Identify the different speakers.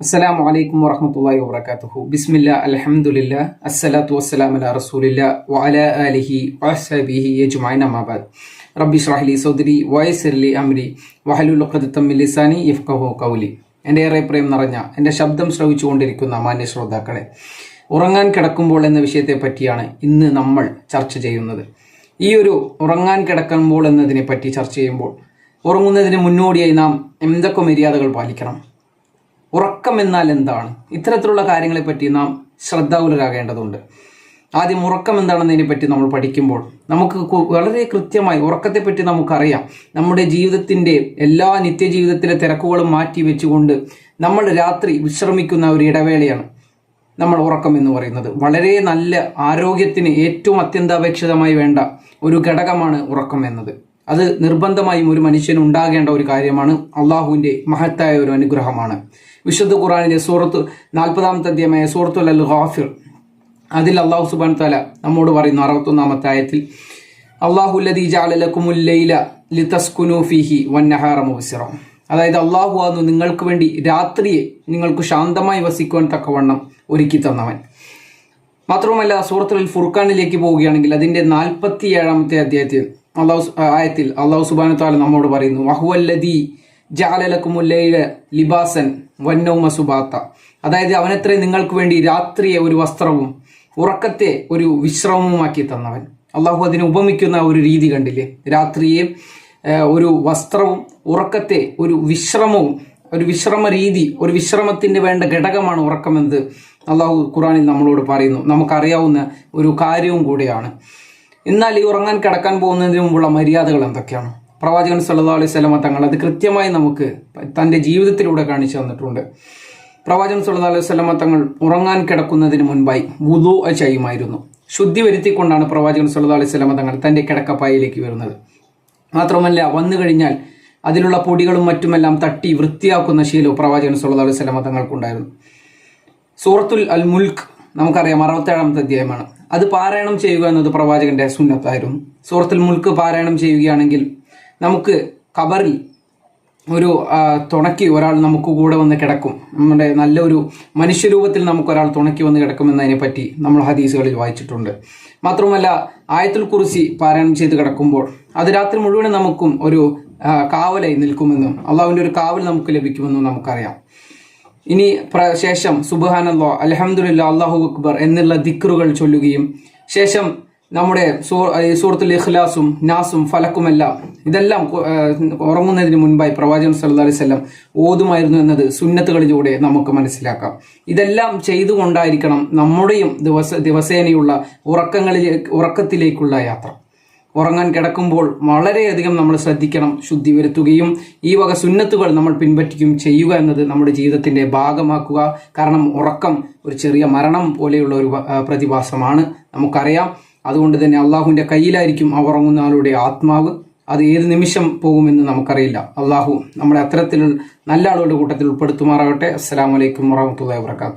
Speaker 1: അസ്സലാമു വലൈക്കും വറഹ്മത്തുള്ളാഹി വബറകാതുഹു. ബിസ്മില്ല അലഹമുല്ല അസ്സലാത്തു വസ്സലാമു അല റസൂലില്ല വഅലാ ആലിഹി വഅസ്ഹബിഹി അജ്മഈൻ അമാബാദ് റബ്ബി ഇശ്റഹ് സൗദരി സദ്രി വയസ്സിർ ലി അംരി വഹലുൽ ഉഖ്ദത്തം മിൻ ലിസാനി യഫ്ഖഹു ഖൗലി. എന്റെ ഏറെ പ്രേം നിറഞ്ഞ എന്റെ ശബ്ദം ശ്രവിച്ചുകൊണ്ടിരിക്കുന്ന മാന്യ ശ്രോതാക്കളെ ഉറങ്ങാൻ കിടക്കുമ്പോൾ എന്ന വിഷയത്തെ പറ്റിയാണ് ഇന്ന് നമ്മൾ ചർച്ച ചെയ്യുന്നത്. ഈ ഒരു ഉറങ്ങാൻ കിടക്കുമ്പോൾ എന്നതിനെ പറ്റി ചർച്ച ചെയ്യുമ്പോൾ ഉറങ്ങുന്നതിന് മുന്നോടിയായി നാം എന്തൊക്കെ മര്യാദകൾ പാലിക്കണം? ഉറക്കം എന്നാൽ എന്താണ്? ഇത്തരത്തിലുള്ള കാര്യങ്ങളെപ്പറ്റി നാം ശ്രദ്ധാകുലരാകേണ്ടതുണ്ട്. ആദ്യം ഉറക്കം എന്താണെന്നതിനെ പറ്റി നമ്മൾ പഠിക്കുമ്പോൾ നമുക്ക് വളരെ കൃത്യമായി ഉറക്കത്തെപ്പറ്റി നമുക്കറിയാം. നമ്മുടെ ജീവിതത്തിന്റെ എല്ലാ നിത്യജീവിതത്തിലെ തിരക്കുകളും മാറ്റി വെച്ചുകൊണ്ട് നമ്മൾ രാത്രി വിശ്രമിക്കുന്ന ഒരു ഇടവേളയാണ് നമ്മൾ ഉറക്കം എന്ന് പറയുന്നത്. വളരെ നല്ല ആരോഗ്യത്തിന് ഏറ്റവും അത്യന്താപേക്ഷിതമായി വേണ്ട ഒരു ഘടകമാണ് ഉറക്കം എന്നത്. അത് നിർബന്ധമായും ഒരു മനുഷ്യന് ഉണ്ടാകേണ്ട ഒരു കാര്യമാണ്. അള്ളാഹുവിന്റെ മഹത്തായ ഒരു അനുഗ്രഹമാണ്. വിശുദ്ധ ഖുറാനിലെ സൂറത്ത് നാൽപ്പതാമത്തെ അധ്യായമായ സൂറത്തുൽ അൽ ഖാഫിർ അതിൽ അള്ളാഹു സുബാൻ തല നമ്മോട് പറയുന്നു അറുപത്തൊന്നാമത്തെ ആയത്തിൽ അള്ളാഹു ലദീ ലിതസ്കുനു ഫീഹി വന്നഹാറ മുബസിറം. അതായത് അള്ളാഹു ആകുന്നു നിങ്ങൾക്ക് വേണ്ടി രാത്രിയെ നിങ്ങൾക്ക് ശാന്തമായി വസിക്കുവാൻ തക്കവണ്ണം ഒരുക്കി തന്നവൻ. മാത്രവുമല്ല സൂറത്തുൽ ഫുർഖാനിലേക്ക് പോവുകയാണെങ്കിൽ അതിന്റെ നാൽപ്പത്തി ഏഴാമത്തെ അധ്യായത്തിൽ അള്ളാഹു ആയത്തിൽ അള്ളാഹു സുബാനു താല നമ്മോട് പറയുന്നു വഹുവല്ലദീ ജാലലക്കുമുല്ലയിലെ ലിബാസൻ വന്നൗമ സുബാത്ത. അതായത് അവനത്രേ നിങ്ങൾക്ക് വേണ്ടി രാത്രിയെ ഒരു വസ്ത്രവും ഉറക്കത്തെ ഒരു വിശ്രമവുമാക്കി തന്നവൻ. അള്ളാഹു അതിനെ ഉപമിക്കുന്ന ഒരു രീതി കണ്ടില്ലേ? രാത്രിയെ ഒരു വസ്ത്രവും ഉറക്കത്തെ ഒരു വിശ്രമവും ഒരു വിശ്രമ രീതി ഒരു വിശ്രമത്തിന്റെ വേണ്ട ഘടകമാണ് ഉറക്കമെന്നത് അള്ളാഹു ഖുറാനിൽ നമ്മളോട് പറയുന്നു. നമുക്കറിയാവുന്ന ഒരു കാര്യവും കൂടിയാണ്. എന്നാൽ ഈ ഉറങ്ങാൻ കിടക്കാൻ പോകുന്നതിന് മുമ്പുള്ള മര്യാദകൾ എന്തൊക്കെയാണ്? പ്രവാചകൻ സല്ലാ അലൈഹി സ്വലമ തങ്ങൾ അത് കൃത്യമായി നമുക്ക് തന്റെ ജീവിതത്തിലൂടെ കാണിച്ചു തന്നിട്ടുണ്ട്. പ്രവാചകൻ സല്ലാ അലൈഹി സ്വലമ തങ്ങൾ ഉറങ്ങാൻ കിടക്കുന്നതിന് മുൻപായി വുദു ചെയ്യുമായിരുന്നു. ശുദ്ധി വരുത്തിക്കൊണ്ടാണ് പ്രവാചകൻ സല്ലാ അലൈഹി സ്വലമ തങ്ങൾ തന്റെ കിടക്കപ്പായയിലേക്ക് വരുന്നത്. മാത്രമല്ല വന്നു കഴിഞ്ഞാൽ അതിലുള്ള പൊടികളും മറ്റുമെല്ലാം തട്ടി വൃത്തിയാക്കുന്ന ശീലവും പ്രവാചകൻ സല്ലാ അലൈഹി സ്വലമ തങ്ങൾക്കുണ്ടായിരുന്നു. സൂറത്തുൽ അൽ മുൽക്ക് നമുക്കറിയാം അറുപത്തേഴാമത്തെ അധ്യായമാണ്. അത് പാരായണം ചെയ്യുക എന്നത് പ്രവാചകന്റെ സുന്നത്തായിരുന്നു. സൂറത്തുൽ മുൽക്ക് പാരായണം ചെയ്യുകയാണെങ്കിൽ നമുക്ക് കബറിൽ ഒരു തുണക്കി ഒരാൾ നമുക്ക് കൂടെ വന്ന് കിടക്കും. നമ്മുടെ നല്ലൊരു മനുഷ്യരൂപത്തിൽ നമുക്ക് തുണക്കി വന്ന് കിടക്കുമെന്നതിനെ പറ്റി നമ്മൾ ഹദീസുകളിൽ വായിച്ചിട്ടുണ്ട്. മാത്രമല്ല ആയത്തുൽ കുറിസി പാരായണം ചെയ്ത് കിടക്കുമ്പോൾ അത് രാത്രി മുഴുവനും നമുക്കും ഒരു കാവലായി നിൽക്കുമെന്നും അള്ളാഹുവിന്റെ ഒരു കാവൽ നമുക്ക് ലഭിക്കുമെന്നും നമുക്കറിയാം. ഇനി ശേഷം സുബാനല്ലോ അലഹമുല്ല അള്ളാഹു അക്ബർ എന്നുള്ള ദിക്റുകൾ ചൊല്ലുകയും ശേഷം നമ്മുടെ സൂറത്തുൽ ഇഖ്ലാസും നാസും ഫലക്കുമെല്ലാം ഇതെല്ലാം ഉറങ്ങുന്നതിന് മുൻപായി പ്രവാചകൻ സല്ലു അലൈഹി ഓതുമായിരുന്നു എന്നത് സുന്നത്തുകളിലൂടെ നമുക്ക് മനസ്സിലാക്കാം. ഇതെല്ലാം ചെയ്തുകൊണ്ടായിരിക്കണം നമ്മുടെയും ദിവസ ദിവസേനയുള്ള ഉറക്കങ്ങളിലേക്ക് ഉറക്കത്തിലേക്കുള്ള യാത്ര. ഉറങ്ങാൻ കിടക്കുമ്പോൾ വളരെയധികം നമ്മൾ ശ്രദ്ധിക്കണം ശുദ്ധി വരുത്തുകയും ഈ വക സുന്നത്തുകൾ നമ്മൾ പിൻപറ്റുകയും ചെയ്യുക എന്നത് നമ്മുടെ ജീവിതത്തിന്റെ ഭാഗമാക്കുക. കാരണം ഉറക്കം ഒരു ചെറിയ മരണം പോലെയുള്ള ഒരു പ്രതിഭാസമാണ് നമുക്കറിയാം. അതുകൊണ്ട് തന്നെ അള്ളാഹുവിന്റെ കയ്യിലായിരിക്കും ആ ഉറങ്ങുന്ന ആളുടെ ആത്മാവ്. അത് ഏത് നിമിഷം പോകുമെന്ന് നമുക്കറിയില്ല. അള്ളാഹു നമ്മളെ അത്തരത്തിലുള്ള നല്ല ആളുകളുടെ കൂട്ടത്തിൽ ഉൾപ്പെടുത്തുമാറാകട്ടെ. വലൈക്കും വറഹമത്തുള്ളി വാബർക്കാത്തു